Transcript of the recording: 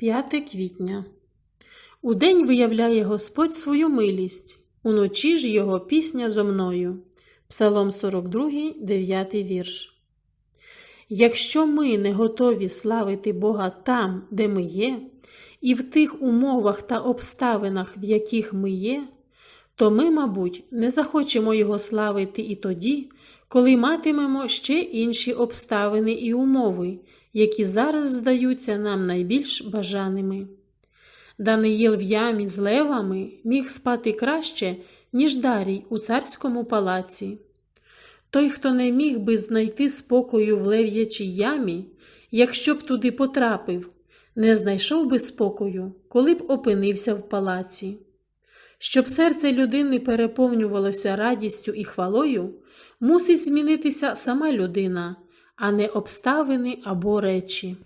5 квітня. Удень виявляє Господь свою милість, уночі ж його пісня зо мною. Псалом 42, 9 вірш. Якщо ми не готові славити Бога там, де ми є, і в тих умовах та обставинах, в яких ми є, то ми, мабуть, не захочемо Його славити і тоді, коли матимемо ще інші обставини і умови, які зараз здаються нам найбільш бажаними. Даниїл в ямі з левами міг спати краще, ніж Дарій у царському палаці. Той, хто не міг би знайти спокою в лев'ячій ямі, якщо б туди потрапив, не знайшов би спокою, коли б опинився в палаці. Щоб серце людини переповнювалося радістю і хвалою, мусить змінитися сама людина, а не обставини або речі.